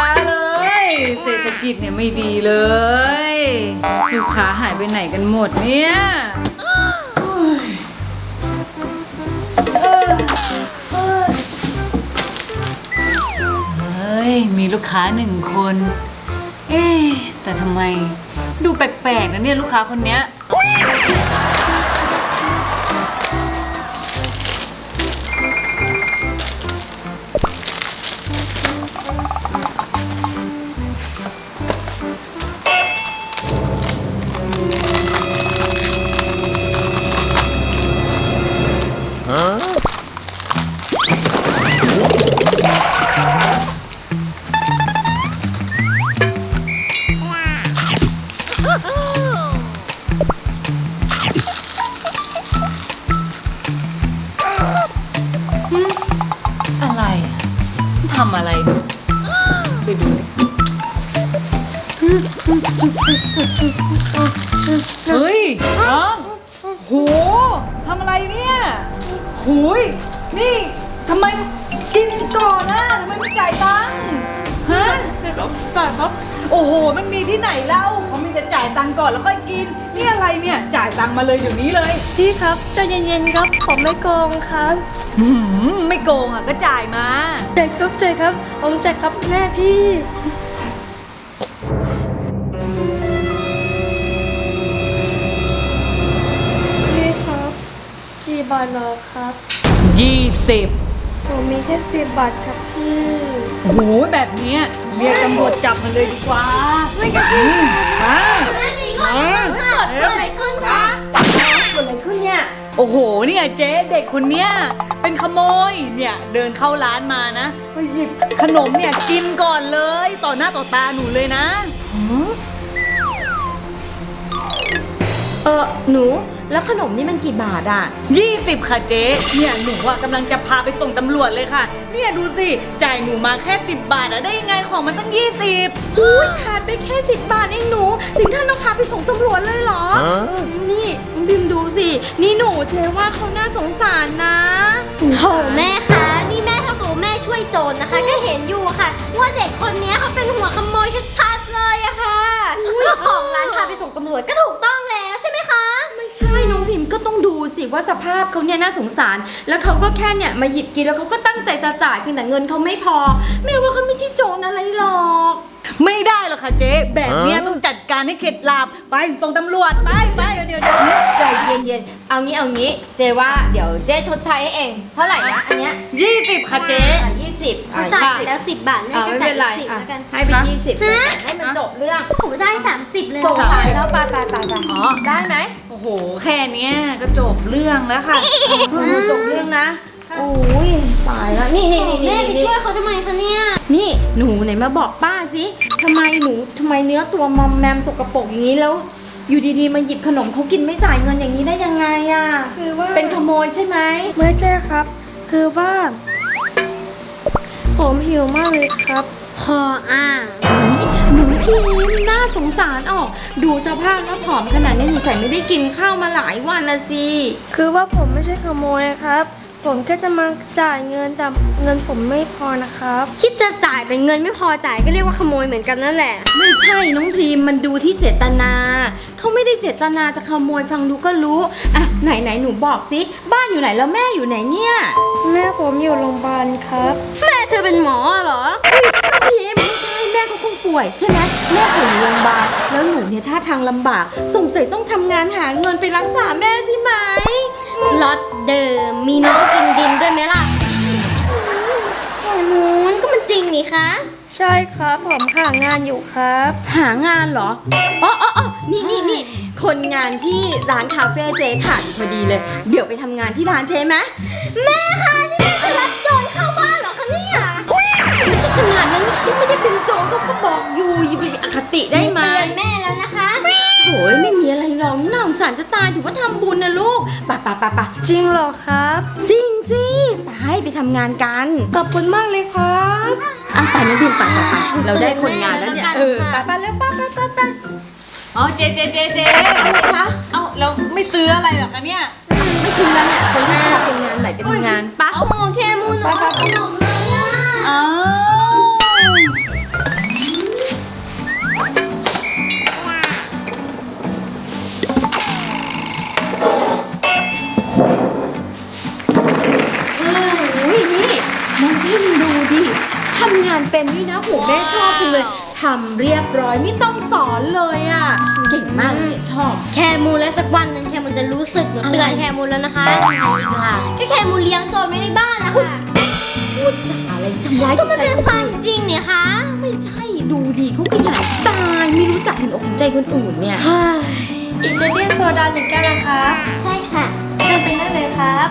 ค้าเลย เศรษฐกิจเนี่ยไม่ดีเลยลูกค้าหายไปไหนกันหมดเนี่ยเออเออเฮ้ยมีลูกค้าหนึ่งคน เอ๊ะแต่ทำไม ดูแปลกๆนะเนี่ยลูกค้าคนเนี้ย หูย นี่ทำไมกินก่อนนะทำไมไม่จ่ายตังค์ฮะจ่ายครับจ่ายครับโอ้โห มันมีที่ไหนเล่าเขามีแต่จ่ายตังค์ก่อนแล้วค่อยกิน นี่อะไรเนี่ย จ่ายตังค์มาเลยเดี๋ยวนี้เลย พี่ครับใจเย็นๆครับ ผมไม่โกงครับอื้อหือไม่โกงอะก็จ่ายมา ใจครับใจครับ ผมใจครับแม่พี่ พี่ครับกี่บาทเหรอครับยี่ สิบผมมีแค่สิบบาทครับพี่ โอ้โหแบบเนี้ยเรียกตำรวจจับมันเลยดีกว่าไม่กันอืมมาเกิดอะไรขึ้นคะเกิดอะไรขึ้นเนี่ย โอ้โหเนี่ยเจ๊เด็กคนเนี้ยเป็นขโมยเนี่ยเดินเข้าร้านมานะก็หยิบขนมเนี่ยกินก่อนเลย ต่อหน้าต่อตาหนูเลยนะ เออหนู แล้วขนมนี่มันกี่บาทอะ 20 ค่ะเจ๊ เนี่ยหนูอะกำลังจะพาไปส่งตำรวจเลยค่ะ เนี่ยดูสิ จ่ายหนูมาแค่ 10 บาทอะได้ยังไงของมันตั้ง 20 อุ้ยขาดไปแค่สิบบาทเองหนู ถึงขั้นต้องพาไปส่งตำรวจเลยเหรอนี่น้องบิมดูสิ นี่หนูเทว่าเขาน่าสงสารนะ โหแม่คะนี่แม่เท่ากับว่าแม่ช่วยโจรนะคะ ก็เห็นอยู่ค่ะ ว่าเด็กคนนี้เขาเป็นหัวขโมยชัดๆเลยอะค่ะเจ้าของร้านพาไปส่งตำรวจก็ถูกต้องแล้ ก็ต้องดูสิว่าสภาพเขาเนี่ยน่าสงสาร แล้วเขาก็แค่เนี่ยมาหยิบกินแล้วเขาก็ตั้งใจจะจ่ายเพียงแต่เงินเขาไม่พอ แม่ว่าเขาไม่ใช่โจรอะไรหรอก ไม่ได้หรอกค่ะเจ๊แบบเนี้ยต้องจัดการให้เข็ดหลาบไปส่งตำรวจไปไปเดี๋ยวเดี๋ยวเดี๋ยวใจเย็นๆ เอางี้เอางี้ เจว่าเดี๋ยวเจชดใช้ให้เอง เท่าไหร่นะอันเนี้ย20ค่ะเจ๊ยี่ สิบเขาจ่ายไปแล้วสิบบาทแม่อ่าก็ไม่จ่ายเป็นไรสิบอะแล้วกัน ให้ไปยี่สิบฮะ ให้มันจบเรื่องโอ้โหได้สามสิบเลยส่งเหรอขายแล้วไปไปไปไปอ๋อ ได้ไหมโอ้โห แค่เนี้ยก็จบเรื่องแล้วค่ะ เออจบเรื่องนะ โอ้ยตายแล้วนี่นี่นี่แม่นี่ไปนี่ช่วยเขาทำไมคะเนี่ย นี่หนูไหนมาบอกป้าสิทำไมหนูทำไมเนื้อตัวมอมแมมสกปรกอย่างนี้แล้ว อยู่ดีๆมาหยิบขนมเขากินไม่จ่ายเงินอย่างนี้ได้ยังไงอะคือว่าเป็นขโมยใช่ไหมไม่ใช่ครับ คือว่า ผมหิวมากเลยครับ พออ่างหนูพิมน่าสงสารออก ดูสภาพแล้วผอมขนาดนี้หนูใส่ไม่ได้กินข้าวมาหลายวันละสิ คือว่าผมไม่ใช่ขโมยครับ ผมแค่จะมาจ่ายเงินแต่เงินผมไม่พอนะครับ คิดจะจ่ายเป็นเงินไม่พอจ่ายก็เรียกว่าขโมยเหมือนกันนั่นแหละ ไม่ใช่น้องพรีมมันดูที่เจตนาเขาไม่ได้เจตนาจะขโมยฟังดูก็รู้อะไหนไหนหนูบอกสิบ้านอยู่ไหนแล้วแม่อยู่ไหนเนี่ยแม่ผมอยู่โรงพยาบาลครับ แม่เธอเป็นหมอเหรอน้องพรีมไม่ใช่แม่ก็คงป่วยใช่ไหมแม่ป่วยอยู่โรงพยาบาลแล้วหนูเนี่ยท่าทางลำบากสงสัยต้องทำงานหาเงินไปรักษาแม่ใช่ไหม ล็อตเดิม มีน้องกินดินด้วยไหมล่ะแค่นู้นก็มันจริงนี่คะ ใช่ครับ ผมหางานอยู่ครับ หางานเหรออ๋ออ๋ออ๋อนี่นี่นี่คนงานที่ร้านคาเฟ่เจขาดอยู่พอดีเลย เดี๋ยวไปทำงานที่ร้านเจไหมแม่คะนี่แม่จะรับโจรเข้าบ้านเหรอคะเนี่ยไม่ใช่ขนาดนั้นก็ไม่ได้เป็นโจรเขาก็บอกอยู่อย่าไปอคติได้ไหม เตือนแม่ สงสารจะตายถือว่าทำบุญนะลูกไปะปะปะปะจริงเหรอครับ จริงสิไปไปทำงานกันขอบคุณมากเลยครับอะไปนะดิมไปไปไปเราได้คนงานแล้วเนี่ยเตืเออนอแม่ไปแล้วไปกันแล้วไปไปไปไปอ๋อเจ๊เจ๊เจ๊เจ๊อะไรคะเอ้าเราไม่ซื้ออะไรหรอกคะเนี่ยไม่ชินแล้วเนี่ยจะรีบพาคนงานไหนไปทำงานปะโอเคมูนหนูขนมเล รียบร้อยไม่ต้องสอนเลยอะ เก่งมากเลยชอบ แคมูลแล้วสักวันหนึ่งแคมูลจะรู้สึกหนูเตือนแคมูลแล้วนะคะค่ะก็แคมูลเลี้ยงโจรไม่ได้บ้านนะคะพูดจาอะไรทำร้ายก็จิตมันใจเป็นคนความอื่นจริงเนี่ยคะไม่ใช่ดูดีเขาขยันตายไม่รู้จักเห็นอกเห็นใจคนอื่นเนี่ยอินเดียนโซดาหนึ่งแก้วนะครับใช่ค่ะเชิญไปได้เลยครับ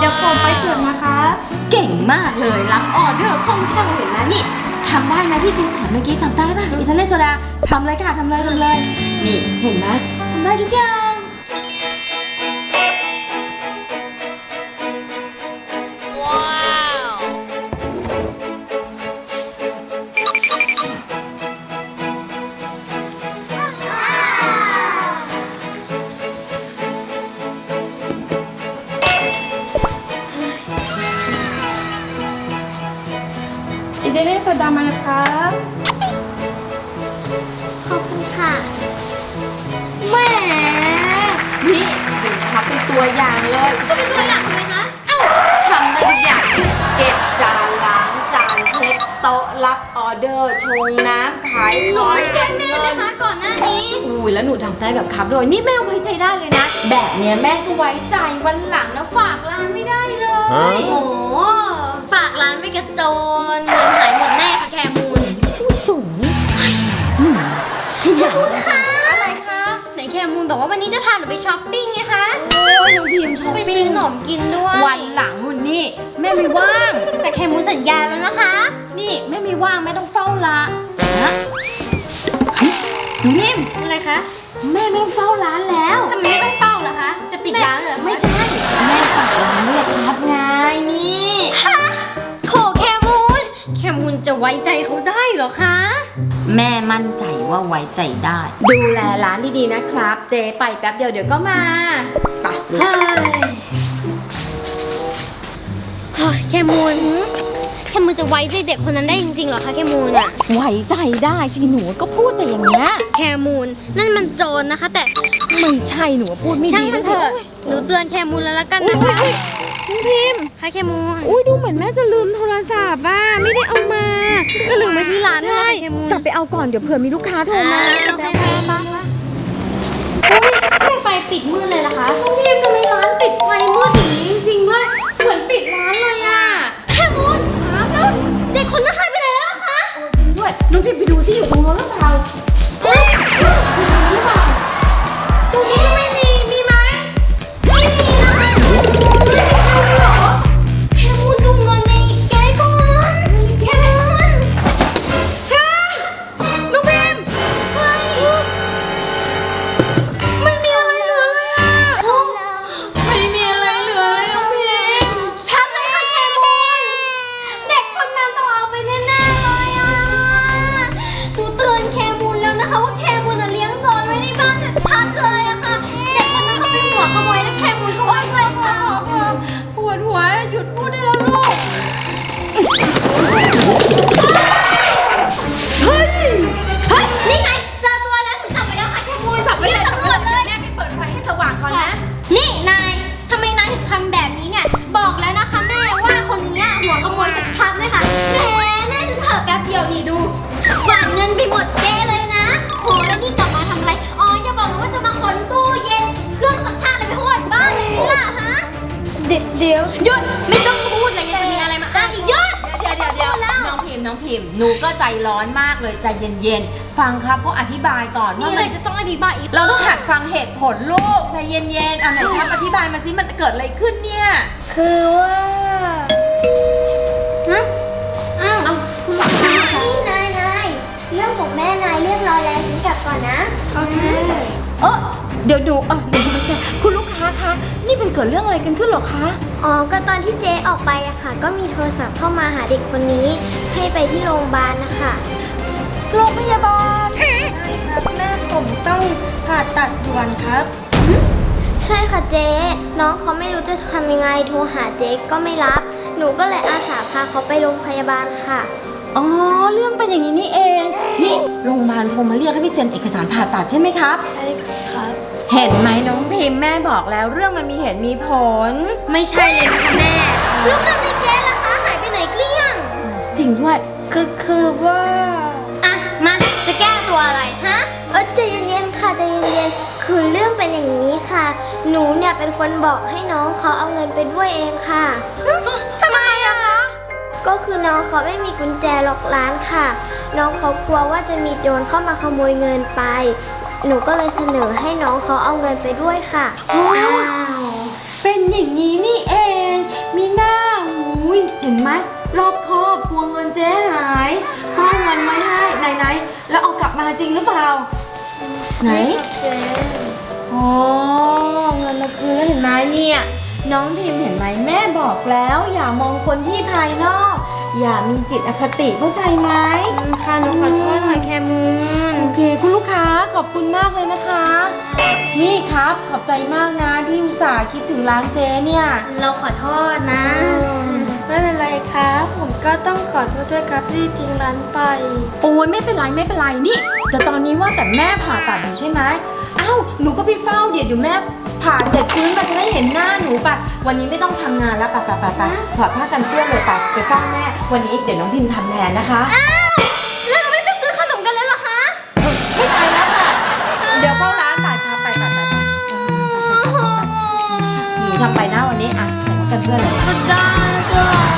เดี๋ยวผมไปส่วนนะครับเก่งมากเลยรับออเดอร์คล่องแคล่วเห็นแล้วนี่ ทำได้นะที่จีสันเมื่อกี้จำได้ป่ะอิตาเลียนโซดาทำเลยค่ะทำเลยทำเลย นี่เห็นไหมทำได้ทุกอย่าง โซดามานะครับ ขอบคุณค่ะแหมนี่เป็นทับเป็นตัวอย่างเลยก็เป็นตัวอย่างเลยคะเอ้าทำได้ทุกอย่างเก็บจานล้างจานเช็ดโต๊ะรับออเดอร์ชงน้ำขายหนูของไม่ช่เก็วยบแม่เงินะนคะ ก่อนหน้านี้อุ้ยแล้วหนูทำได้แบบครับด้วยนี่แม่ไว้ใจได้เลยนะ แบบเนี้ยแม่ก็ไว้ใจวันหลังนะฝากร้านไม่ได้เลย โอ้โหฝากร้านไปกับโจรเงินหายหมดแน่ ขยันจังค่ะอะไรคะไหนแคมูลบอกว่าวันนี้จะพาหนูไปช้อปปิ้งไงคะโอ้ยน้องพิมช้อปไปปิ้ซื้องขนมกินด้วยวันหลังหุ่นนี่แม่ไม่ว่าง แต่แคมูลสัญญาแล้วนะคะ นี่แม่ไม่ว่างแม่ต้องเฝ้าละนะเฮ้ยหนูพิมอะไรคะแม่ไม่ต้องเฝ้าร้านแล้วทำไมไม่ต้องเฝ้าล่ะคะ จะปิดร้านเหรอไม่ใช่แม่ฝากร้านเรียกครับไงนี่โขแคมูลแคมูลจะไว้ใจเขาได้เหรอคะ แม่มั่นใจว่าไว้ใจได้ ดูแลร้านดีๆนะครับ เจไปแป๊บเดียวเดี๋ยวก็มาไปเฮ้ยเฮ้ยแคมูลแคมูลจะไว้ใจเด็กคนนั้นได้จริงๆเหรอคะแคมูลอะไว้ใจได้สิหนูก็พูดแต่อย่างเงี้ยแคมูลนั่นมันโจรนะคะ แต่ไม่ใช่หนูพูดไม่ช่างดีมันเถอะหนูเตือนแคมูลแล้วละกันนะคะ คุณพิมพ์ค่ะแคมูลอุ้ยดูเหมือนแม่จะลืมโทรศัพท์อะไม่ได้เอามาก็ลืมไว้ที่ร้านนั่นแหใช่ละค่ะแคมูลกลับไปเอาก่อนเดี๋ยวเผื่อมีลูกค้าโทรอ่ามาโอเคค่ะอุ้ยไฟปิดมืดเลยล่ะคะน้องพิมพ์ทำไมร้านปิดไฟมืดอย่างนี้จริงๆด้วยเหมือนปิดร้านเลยอะแคมูลแล้วเด็กคนนั้นหายไปไหนแล้วคะจริงด้วยน้องพิมพ์ไปดูซิอยู่ตรงโน้นหรือเปล่าเฮ้ยหรือเปล่า นนะนี่นายทำไมนายถึงทำแบบนี้เนี่ย บอกแล้วนะคะแม่ว่าคนเนี้ยหัวขโมยชัดๆเลยค่ะแหมแม่เผลอแป๊บเดียวนี่ดูกวาดเงินไปหมดเจ๊เลยนะโหแล้วนี่กลับมาทำอะไร อ๋ออย่าบอกนะว่าจะมาขนตู้เย็น เครื่องซักผ้าอะไรไปทั่วบ้านเลยนี่ล่ะฮะ เดี๋ยวเดี๋ยวหยุดไม่ต้อง น้องพิมพ์น้องพิมพ์หนูก็ใจร้อนมากเลยใจเย็นๆ ฟังครับก็อธิบายก่อนมีว่าอะไรมันจะต้องอธิบายอีกเราต้องหัดฟังเหตุผลลูกใจเย็นๆอะไหนครับอธิบายมาสิมันเกิดอะไรขึ้นเนี่ย คือว่าฮะอ้าวคุณลูกค้านี่นายนายเรื่องของแม่นายเรียบร้อยแล้วฉันกลับก่อนนะโอเคเออเดี๋ยวดูเออเดี๋ยวดูไม่ใช่คุณลูก ค้าคะนี่เป็นเกิดเรื่องอะไรกันขึ้นเหรอคะ อ๋อ ก็ตอนที่เจ๊ออกไปอะค่ะ ก็มีโทรศัพท์เข้ามาหาเด็กคนนี้ ให้ไปที่โรงพยาบาลนะคะโรงพยาบาลครับแม่ผมต้องผ่าตัดด่วนครับ ใช่ค่ะเจ๊น้องเขาไม่รู้จะทำยังไงโทรหาเจ๊ก็ไม่รับ หนูก็เลยอาสาพาเขาไปโรงพยาบาลค่ะ อ๋อ เรื่องเป็นอย่างนี้นี่เอง นี่โรงพยาบาลโทรมาเรียกให้พี่เซ็นเอกสารผ่าตัดใช่ไหมครับ ใช่ครับ เห็นไหมน้อง พิมพ์แม่บอกแล้วเรื่องมันมีเหตุมีผล ไม่ใช่เลยนะคะแม่แล้วเงินในเจ๊ล่ะคะหายไปไหนเกลี้ยง จริงด้วยคคือคือว่า อะ มา จะแก้ตัวอะไร ฮะ เออใจเย็นๆค่ะใจเย็นๆคือเรื่องเป็นอย่างนี้ค่ะ หนูเนี่ยเป็นคนบอกให้น้องเขาเอาเงินไปด้วยเองค่ะ ทำไมอะคะ ก็คือน้องเขาไม่มีกุญแจล็อกร้านค่ะ น้องเขากลัวว่าจะมีโจรเข้ามาขโมยเงินไป หนูก็เลยเสนอให้น้องเขาเอาเงินไปด้วยค่ะโอ้ยอ้าวเป็นอย่างนี้นี่เอง มีหน้าหูยเห็นไหมรอบคอบกลัวเงินเจ๊หายเฝ้าเงินไว้ให้ไหนไหนๆแล้วเอากลับมาจริงหรือเปล่า ไหนเจ๊อ๋อเงินมาคืนเห็นไหมเนี่ย น้องพิมพ์เห็นไหมแม่บอกแล้ว อย่ามองคนที่ภายนอก อย่ามีจิตอคติเข้าใจไหมอืมค่ะหนูขอโทษค่ะแคมูนโอเค คุณลูกค้าขอบคุณมากเลยนะคะ นี่ครับขอบใจมากนะที่อุตส่าห์คิดถึงร้านเจ๊เนี่ย เราขอโทษนะ ไม่เป็นไรครับ ผมก็ต้องขอโทษด้วยครับที่ทิ้งร้านไป โอ้ยไม่เป็นไรไม่เป็นไรนี่แต่ตอนนี้ว่าแต่แม่ผ่าตัดอยู่ใช่ไหมอ้าวหนูก็ไปเฝ้าเดี๋ยวเดี๋ยวแม่ ผ่าเสร็จฟื้นมาจะได้เห็นหน้าหนูปะวันนี้ไม่ต้องทำงานแล้วปะปะปะปะถอดผ้ากันเปื้อนเลยปะไปเฝ้าแม่ วันนี้เดี๋ยวน้องพิมพ์ทำแทนนะคะ แล้วเราไม่ไปซื้อขนมกันแล้วเหรอคะไม่ไปแล้วค่ะ เดี๋ยวเข้าร้านป่าช้าไปไปไปไปหนูทำไปหน้าวันนี้อะใส่ผ้ากันเปื้อนเลยค่ะสุดยอด